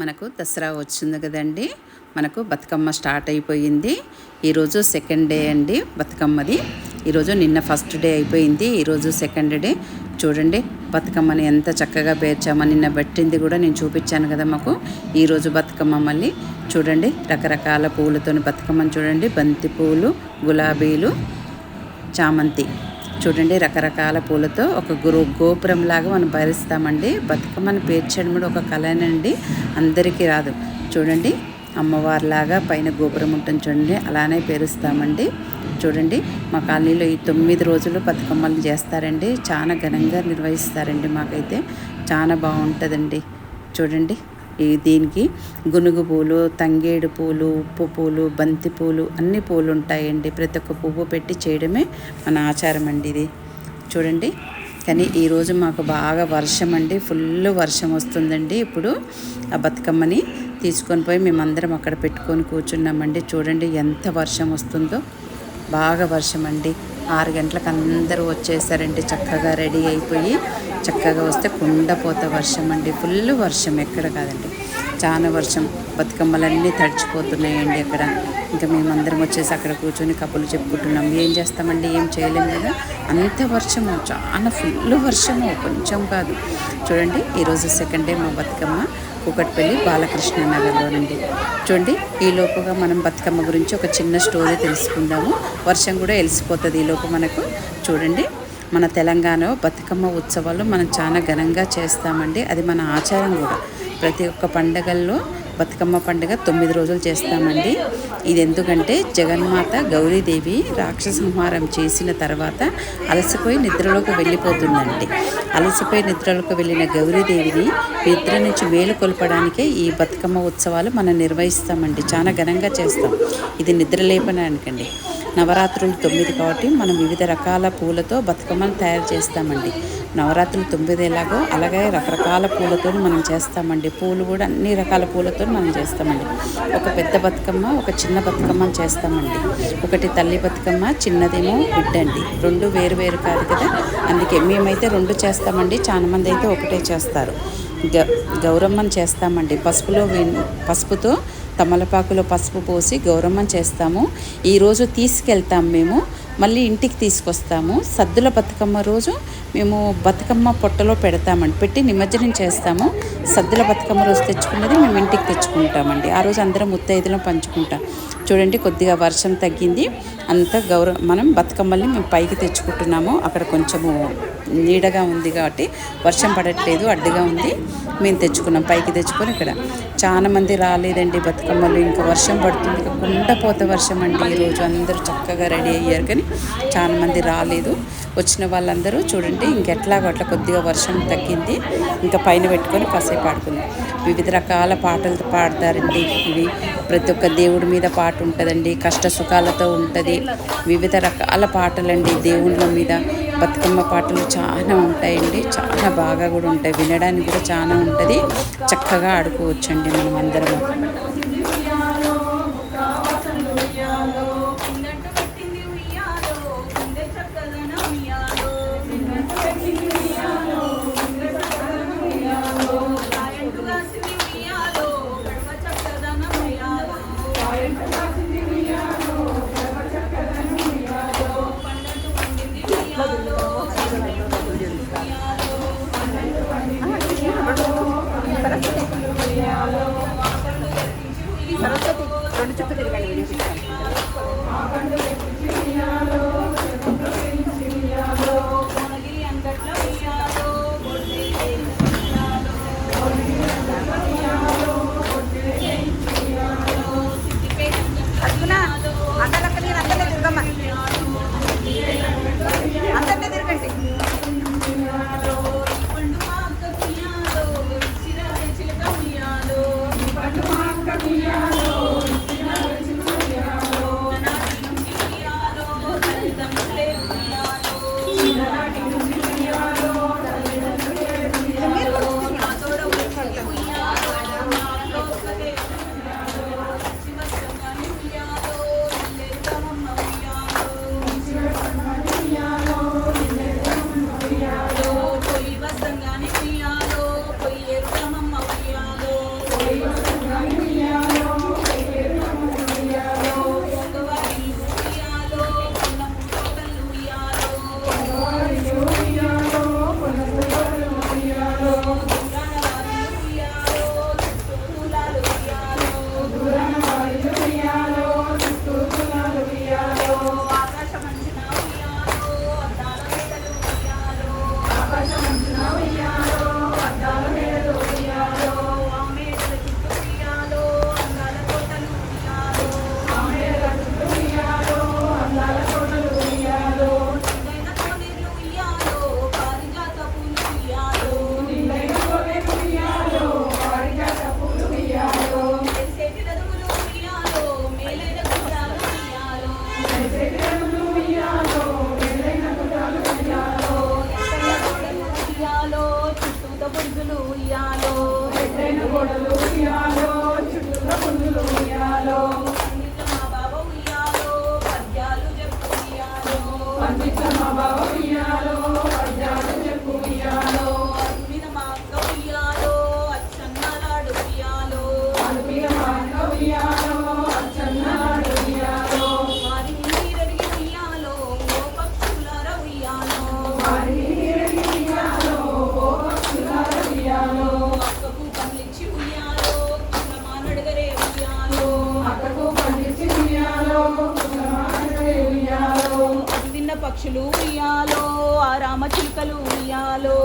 మనకు దసరా వచ్చింది కదండి. మనకు బతుకమ్మ స్టార్ట్ అయిపోయింది. ఈరోజు సెకండ్ డే అండి బతుకమ్మది. ఈరోజు నిన్న ఫస్ట్ డే అయిపోయింది. ఈరోజు సెకండ్ డే చూడండి బతుకమ్మని ఎంత చక్కగా పేర్చామో నిన్న పెట్టింది కూడా నేను చూపించాను కదా మాకు. ఈరోజు బతుకమ్మ మళ్ళీ. చూడండి రకరకాల పూలతో బతుకమ్మని చూడండి. బంతి పూలు గులాబీలు చామంతి. చూడండి రకరకాల పూలతో ఒక గురు గోపురంలాగా మనం భరిస్తామండి. బతుకమ్మను పేర్చడం కూడా ఒక కళనండి. అందరికీ రాదు. చూడండి అమ్మవారిలాగా పైన గోపురం ఉంటుంది చూడండి అలానే పేరుస్తామండి. చూడండి మా కాలనీలో ఈ తొమ్మిది రోజులు బతుకమ్మలు చేస్తారండి. చాలా ఘనంగా నిర్వహిస్తారండి మాకైతే. చాలా బాగుంటుందండి. చూడండి. దీనికి గునుగు పూలు తంగేడు పూలు ఉప్పు పూలు బంతి పూలు అన్ని పూలు ఉంటాయండి ప్రతి ఒక్క పువ్వు పెట్టి చేయడమే మన ఆచారం అండి ఇది. చూడండి. కానీ ఈరోజు మాకు బాగా వర్షం అండి. ఫుల్ వర్షం వస్తుందండి. ఇప్పుడు ఆ బతుకమ్మని తీసుకొని పోయి మేమందరం అక్కడ పెట్టుకొని కూర్చున్నామండి. చూడండి ఎంత వర్షం వస్తుందో. బాగా వర్షం అండి. ఆరు గంటలకు అందరూ వచ్చేసారండి చక్కగా రెడీ అయిపోయి చక్కగా వస్తే కుండపోత వర్షం అండి. ఫుల్ వర్షం ఎక్కడ కాదండి. చాలా వర్షం. బతుకమ్మలన్నీ తడిచిపోతున్నాయండి అక్కడ. ఇంకా మేమందరం వచ్చేసి అక్కడ కూర్చొని కబుర్లు చెప్పుకుంటున్నాం. ఏం చేస్తామండి? ఏం చేయలేము కదా. అంత వర్షము చాలా ఫుల్ వర్షము. కొంచెం కాదు. చూడండి ఈరోజు సెకండ్ డే మా బతుకమ్మ. కూకట్పల్లి బాలకృష్ణ నగర్లోనండి చూడండి ఈ లోపుగా మనం బతుకమ్మ గురించి ఒక చిన్న స్టోరీ తెలుసుకుందాము. వర్షం కూడా వెలిసిపోతుంది ఈ లోపు మనకు. చూడండి మన తెలంగాణలో బతుకమ్మ ఉత్సవాలు మనం చాలా ఘనంగా చేస్తామండి. అది మన ఆచారం కూడా. ప్రతి ఒక్క పండగల్లో బతుకమ్మ పండుగ తొమ్మిది రోజులు చేస్తామండి. ఇది ఎందుకంటే జగన్మాత గౌరీదేవి రాక్షస సంహారం చేసిన తర్వాత అలసిపోయి నిద్రలోకి వెళ్ళిపోతుందండి. అలసిపోయి నిద్రలోకి వెళ్ళిన గౌరీదేవిని నిద్ర నుంచి మేలు కొలపడానికే ఈ బతుకమ్మ ఉత్సవాలు మనం నిర్వహిస్తామండి. చాలా ఘనంగా చేస్తాం. ఇది నిద్ర లేపడానికండి. నవరాత్రులు తొమ్మిది కాబట్టి మనం వివిధ రకాల పూలతో బతుకమ్మను తయారు చేస్తామండి. నవరాత్రులు తొమ్మిది ఎలాగో అలాగే రకరకాల పూలతో మనం చేస్తామండి. పూలు కూడా అన్ని రకాల పూలతో మనం చేస్తామండి. ఒక పెద్ద బతుకమ్మ ఒక చిన్న బతుకమ్మ చేస్తామండి. ఒకటి తల్లి బతుకమ్మ చిన్నదేమో బిడ్డండి రెండు వేరు వేరు కాదు కదా. అందుకే మేమైతే రెండు చేస్తామండి. చాలా మంది అయితే ఒకటే చేస్తారు. గ గౌరమ్మని చేస్తామండి. పసుపులో పసుపుతో తమలపాకులో పసుపు పోసి గౌరమ్మని చేస్తాము. ఈరోజు తీసుకెళ్తాం మేము. మళ్ళీ ఇంటికి తీసుకొస్తాము. సద్దుల బతుకమ్మ రోజు మేము బతుకమ్మ పొట్టలో పెడతామండి. పెట్టి నిమజ్జనం చేస్తాము. సద్దుల బతుకమ్మ రోజు తెచ్చుకున్నది మేము ఇంటికి తెచ్చుకుంటామండి. ఆ రోజు అందరం ముత్తైదులం పంచుకుంటాం. చూడండి కొద్దిగా వర్షం తగ్గింది. అంత గౌరవ మనం బతుకమ్మల్ని మేము పైకి తెచ్చుకుంటున్నాము. అక్కడ కొంచెము నీడగా ఉంది కాబట్టి వర్షం పడట్లేదు అడ్డుగా ఉంది. మేము తెచ్చుకున్నాం పైకి తెచ్చుకొని ఇక్కడ. చాలా మంది రాలేదండి బతుకమ్మలు. ఇంకా వర్షం పడుతుంది. ఇంకా కుండపోత వర్షం అండి ఈరోజు అందరూ చక్కగా రెడీ అయ్యారు కానీ చాలా మంది రాలేదు. వచ్చిన వాళ్ళందరూ చూడండి ఇంకెట్లాగో అట్లా కొద్దిగా వర్షం తగ్గింది. ఇంకా పైన పెట్టుకొని కాసేపు ఆడుకుంది. వివిధ రకాల పాటలు పాడతారండి ఇవి. ప్రతి ఒక్క దేవుడి మీద పాట ఉంటుందండి కష్ట సుఖాలతో ఉంటుంది. వివిధ రకాల పాటలండి దేవుళ్ళ మీద బతుకమ్మ పాటలు చాలా ఉంటాయండి. చాలా బాగా కూడా ఉంటాయి. వినడానికి కూడా చాలా ఉంటుంది. చక్కగా ఆడుకోవచ్చండి మనం అందరం పక్షులు ఉయ్యాలో ఆ రామ చిలుకలు ఉయ్యాలో.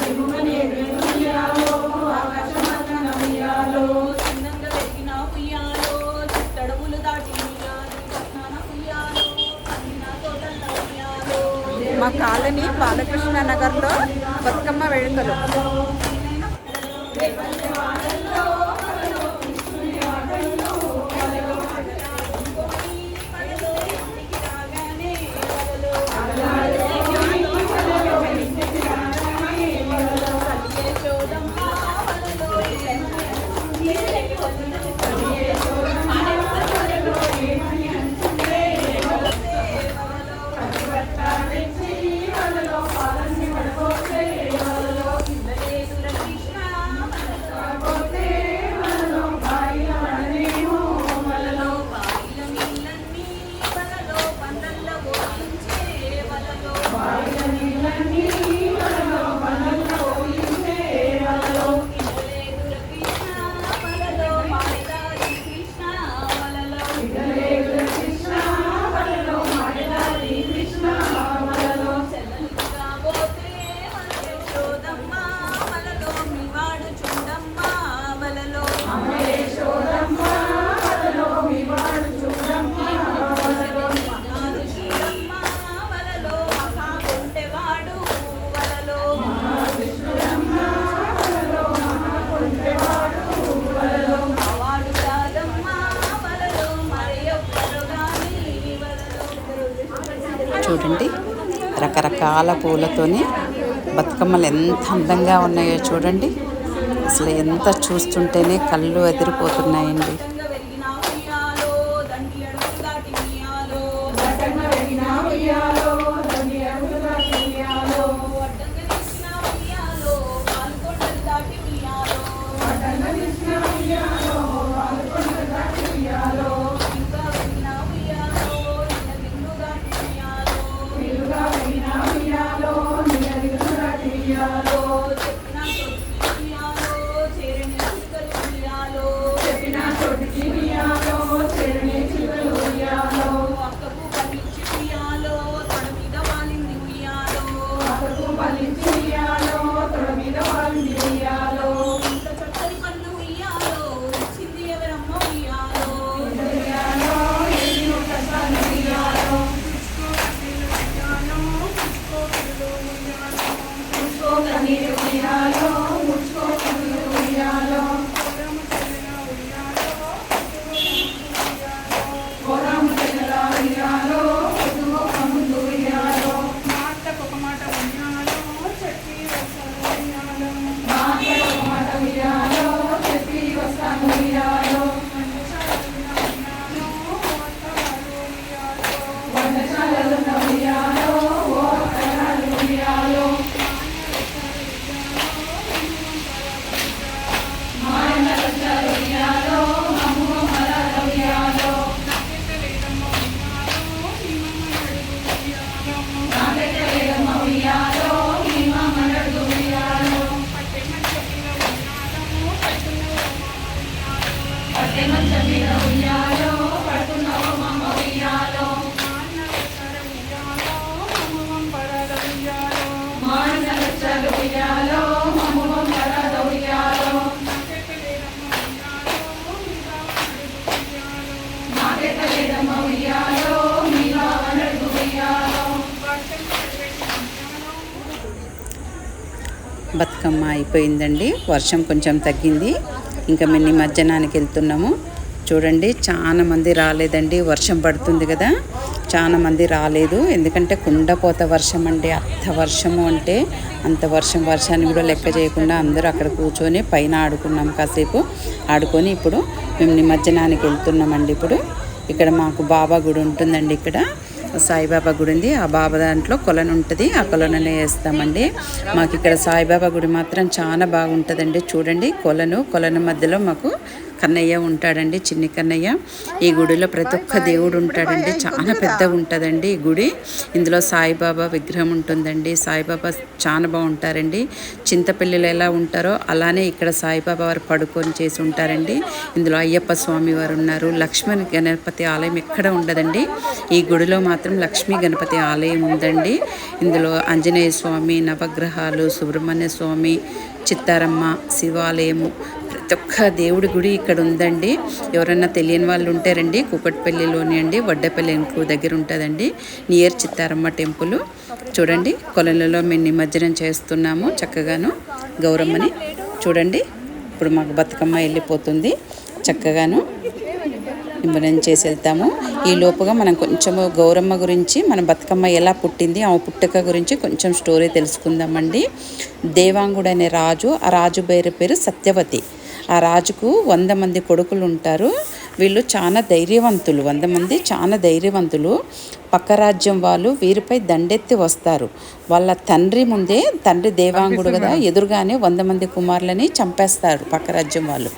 దిగుమని ఎగిరెను ఉయ్యాలో ఆకాశ మార్గాన ఉయ్యాలో చిన్నంగా వెలిగిన ఉయ్యాలో చిత్తడవులు దాటి ఉయ్యాలి. తోటల ఉయ్యాలో. మా కాలనీ బాలకృష్ణ నగర్లో బతుకమ్మ వేడుకలు. Gracias. చూడండి. రకరకాల పూలతోని బతుకమ్మలు ఎంత అందంగా ఉన్నాయో చూడండి. అసలు ఎంత చూస్తుంటేనే కళ్ళు ఎదిరిపోతున్నాయండి. ఉయ్యాలో బతుకమ్మ అయిపోయిందండి. వర్షం కొంచెం తగ్గింది. ఇంకా మేము నిమజ్జనానికి వెళ్తున్నాము. చూడండి చాలా మంది రాలేదండి. వర్షం పడుతుంది కదా. చాలా మంది రాలేదు. ఎందుకంటే కుండపోత వర్షం అండి. అంత వర్షము అంటే అంత వర్షం. వర్షాన్ని కూడా లెక్క చేయకుండా అందరూ అక్కడ కూర్చొని పైన ఆడుకున్నాం కాసేపు. ఆడుకొని ఇప్పుడు మేము నిమజ్జనానికి వెళ్తున్నామండి ఇప్పుడు. ఇక్కడ మాకు బాబా గుడి ఉంటుందండి ఇక్కడ. సాయిబాబా గుడి ఉంది. ఆ బాబా దాంట్లో కొలను ఉంటుంది. ఆ కొలనునే వేస్తామండి. మాకు ఇక్కడ సాయిబాబా గుడి మాత్రం చాలా బాగుంటుందండి. చూడండి కొలను కొలను మధ్యలో మాకు కన్నయ్య ఉంటాడండి చిన్ని కన్నయ్య. ఈ గుడిలో ప్రతి ఒక్క దేవుడు ఉంటాడండి. చాలా పెద్ద ఉంటుందండి ఈ గుడి. ఇందులో సాయిబాబా విగ్రహం ఉంటుందండి. సాయిబాబా చాలా బాగుంటారండి. చింతపల్లిలో ఎలా ఉంటారో అలానే ఇక్కడ సాయిబాబా వారు పడుకొని చేసి ఉంటారండి. ఇందులో అయ్యప్ప స్వామి వారు ఉన్నారు. లక్ష్మీ గణపతి ఆలయం ఎక్కడ ఉండదండి. ఈ గుడిలో మాత్రం లక్ష్మీ గణపతి ఆలయం ఉందండి. ఇందులో ఆంజనేయ స్వామి నవగ్రహాలు సుబ్రహ్మణ్య స్వామి చిత్తారమ్మ శివాలయము ప్రతి ఒక్క దేవుడి గుడి ఇక్కడ ఉందండి. ఎవరన్నా తెలియని వాళ్ళు ఉంటే రండి. కూకట్పల్లిలోని అండి. వడ్డపల్లి ఇంకో దగ్గర ఉంటుందండి. Near Chittaramma temple. చూడండి కొలలలో మేము నిమజ్జనం చేస్తున్నాము చక్కగాను. గౌరమ్మని చూడండి. ఇప్పుడు మాకు బతుకమ్మ వెళ్ళిపోతుంది. చక్కగాను నిమజ్జనం చేసి వెళ్తాము. ఈ లోపుగా మనం కొంచెము గౌరమ్మ గురించి మన బతుకమ్మ ఎలా పుట్టింది ఆమె పుట్టక గురించి కొంచెం స్టోరీ తెలుసుకుందామండి. దేవాంగుడు అనే రాజు ఆ రాజు పేరు పేరు సత్యవతి. ఆ రాజుకు వంద మంది కొడుకులు ఉంటారు. వీళ్ళు చాలా ధైర్యవంతులు వంద మంది చాలా ధైర్యవంతులు. పక్క రాజ్యం వాళ్ళు వీరిపై దండెత్తి వస్తారు. వాళ్ళ తండ్రి ముందే తండ్రి దేవాంగుడు కదా ఎదురుగానే వంద మంది కుమారులని చంపేస్తారు పక్క రాజ్యం వాళ్ళు.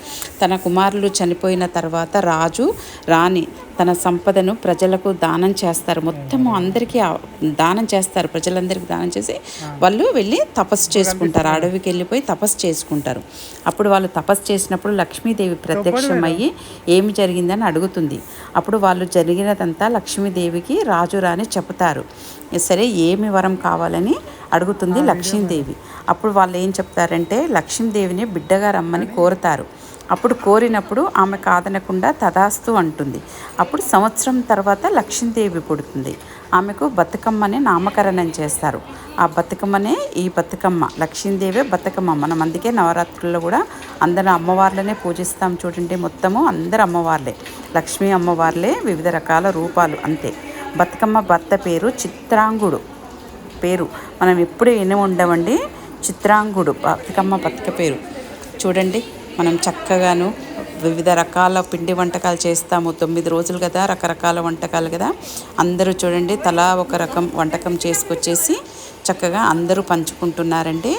తన కుమారులు చనిపోయిన తర్వాత రాజు రాణి తన సంపదను ప్రజలకు దానం చేస్తారు. మొత్తము అందరికీ దానం చేస్తారు. ప్రజలందరికీ దానం చేసి వాళ్ళు వెళ్ళి తపస్సు చేసుకుంటారు. అడవికి వెళ్ళిపోయి తపస్సు చేసుకుంటారు. అప్పుడు వాళ్ళు తపస్సు చేసినప్పుడు లక్ష్మీదేవి ప్రత్యక్షమయ్యి ఏమి జరిగిందని అడుగుతుంది. అప్పుడు వాళ్ళు జరిగినదంతా లక్ష్మీదేవికి రాజు రాని చెప్తారు సరే ఏమి వరం కావాలని అడుగుతుంది లక్ష్మీదేవి. అప్పుడు వాళ్ళు ఏం చెప్తారంటే లక్ష్మీదేవిని బిడ్డగా రమ్మని కోరుతారు. అప్పుడు కోరినప్పుడు ఆమె కాదనకుండా తదాస్తు అంటుంది. అప్పుడు సంవత్సరం తర్వాత లక్ష్మీదేవి పుడుతుంది. ఆమెకు బతుకమ్మని నామకరణం చేస్తారు. ఆ బతుకమ్మనే ఈ బతుకమ్మ. లక్ష్మీదేవే బతుకమ్మ. మనం అందుకే నవరాత్రుల్లో కూడా అందరూ అమ్మవార్లనే పూజిస్తాం చూడండి. మొత్తము అందరు అమ్మవార్లే. లక్ష్మీ అమ్మవార్లే వివిధ రకాల రూపాలు అంతే. బతుకమ్మ భర్త పేరు చిత్రాంగుడు. పేరు. మనం ఎప్పుడు విని ఉండవండి చిత్రాంగుడు బతుకమ్మ బతుక పేరు. చూడండి మనం చక్కగాను వివిధ రకాల పిండి వంటకాలు చేస్తాము. తొమ్మిది రోజులు కదా రకరకాల వంటకాలు కదా. అందరూ చూడండి తలా ఒక రకం వంటకం చేసుకొచ్చేసి చక్కగా అందరూ పంచుకుంటున్నారండి.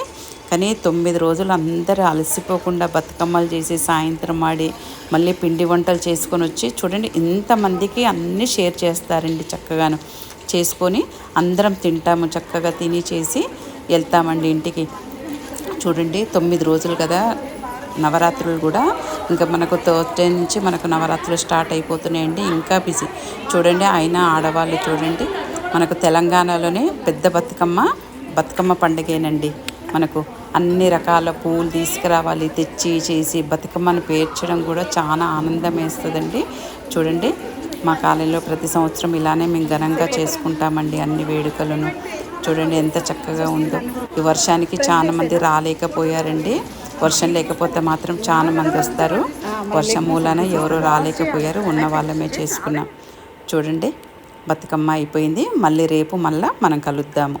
కానీ తొమ్మిది రోజులు అందరూ అలసిపోకుండా బతుకమ్మలు చేసి సాయంత్రం ఆడి మళ్ళీ పిండి వంటలు చేసుకొని వచ్చి చూడండి ఇంతమందికి అన్నీ షేర్ చేస్తారండి చక్కగాను. చేసుకొని అందరం తింటాము చక్కగా తిని చేసి వెళ్తామండి ఇంటికి. చూడండి తొమ్మిది రోజులు కదా నవరాత్రులు కూడా. ఇంకా మనకు థర్స్డే నుంచి మనకు నవరాత్రులు స్టార్ట్ అయిపోతున్నాయండి ఇంకా బిజీ. చూడండి అయినా ఆడవాళ్ళు చూడండి మనకు తెలంగాణలోనే పెద్ద బతుకమ్మ బతుకమ్మ పండుగేనండి మనకు. అన్ని రకాల పూలు తీసుకురావాలి తెచ్చి చేసి బతుకమ్మను పేర్చడం కూడా చాలా ఆనందం వేస్తుందండి చూడండి మా కాలేజీలో ప్రతి సంవత్సరం ఇలానే మేము ఘనంగా చేసుకుంటామండి అన్ని వేడుకలను. చూడండి ఎంత చక్కగా ఉందో. ఈ వర్షానికి చాలా మంది రాలేకపోయారండి. వర్షం లేకపోతే మాత్రం చాలా మంది వస్తారు. వర్షం మూలాన ఎవరు రాలేకపోయారు. ఉన్న వాళ్ళమే చేసుకున్నాం. చూడండి బతుకమ్మ అయిపోయింది. మళ్ళీ రేపు మళ్ళా మనం కలుద్దాము.